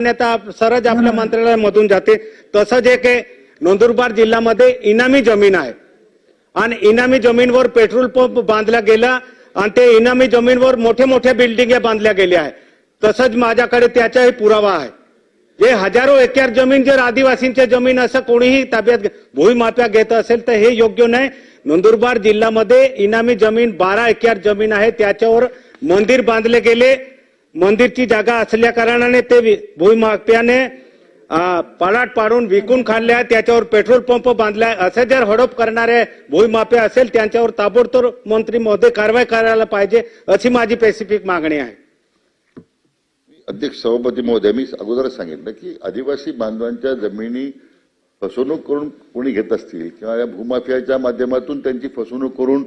मान्यता सरच आपल्या मंत्रालयामधून जाते. तसंच एक नंदुरबार जिल्ह्यामध्ये इनामी जमीन आहे. आणि इनामी जमीनवर पेट्रोल पंप बांधला गेला आणि ते इनामी जमीनवर मोठ्या मोठ्या बिल्डिंग बांधल्या गेल्या आहे. तसंच माझ्याकडे त्याचाही पुरावा आहे. जे हजारो एकर जमीन जर आदिवासींच्या जमीन असं कोणीही ताब्यात घे- घेत असेल तर हे योग्य नाही. नंदुरबार जिल्ह्यामध्ये इनामी जमीन बारा एकर जमीन आहे. त्याच्यावर मंदिर बांधले गेले. मंदिरची जागा असल्या कारणाने ते भूमाफियाने भूमिमाफ्याने पाडाट पाडून विकून खाल्ले आहे त्याच्यावर पेट्रोल पंप बांधलाय. असे जर हडप करणारे भूमाफिया असेल त्यांच्यावर ताबडतोब मंत्री महोदय कारवाई करायला पाहिजे अशी माझी स्पेसिफिक मागणी आहे. अध्यक्ष सभापती महोदय मी अगोदरच सांगितलं की आदिवासी बांधवांच्या जमिनी फसवणूक करून कोणी घेत असतील किंवा या भूमाफियाच्या माध्यमातून त्यांची फसवणूक करून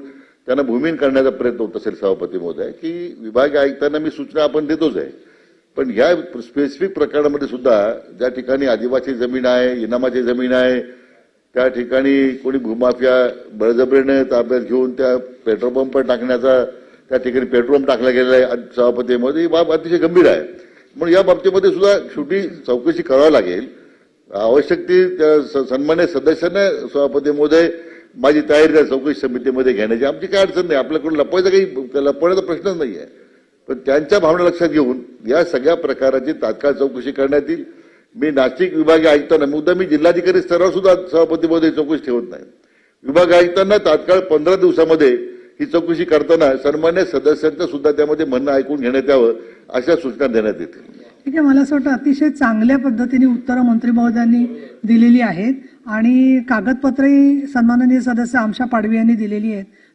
त्यांना भूमिहीन करण्याचा प्रयत्न होत असेल सभापती महोदय की विभागीय आयुक्तांना मी सूचना आपण देतोच आहे. पण या स्पेसिफिक प्रकरणामध्ये सुद्धा ज्या ठिकाणी आदिवासी जमीन आहे इनामाची जमीन आहे त्या ठिकाणी कोणी भूमाफिया बळजबरीने ताब्यात घेऊन त्या पेट्रोल पंप टाकण्याचा त्या ठिकाणी पेट्रोल पंप टाकला गेलेला आहे सभापतीमध्ये सभापती महोदय ही बाब अतिशय गंभीर आहे. म्हणून या बाबतीमध्ये सुद्धा शेवटी चौकशी करावी लागेल. आवश्यक ती त्या स- सन्मान्य सदस्यांना सभापती महोदय माझी तयारी त्या चौकशी समितीमध्ये घेण्याची. आमची काय अडचण नाही. आपल्याकडून लपवायचा काही लपवण्याचा प्रश्नच नाही आहे. पण त्यांच्या भावना लक्षात घेऊन या सगळ्या प्रकाराची तात्काळ चौकशी करण्यात येईल. मी नाशिक विभागीय आयुक्तांना मुद्दा मी जिल्हाधिकारी स्तरावर सुद्धा सभापतीमध्ये चौकशी ठेवत नाही. विभाग आयुक्तांना तात्काळ पंधरा दिवसामध्ये ही चौकशी करताना सन्मान्य सदस्यांचं सुद्धा त्यामध्ये म्हणणं ऐकून घेण्यात यावं अशा सूचना देण्यात येतील. ठीक आहे मला असं वाटतं अतिशय चांगल्या पद्धतीने उत्तरं मंत्री महोदयांनी दिलेली आहेत. आणि कागदपत्रही सन्माननीय सदस्य आमशा पाडवी यांनी दिलेली आहेत.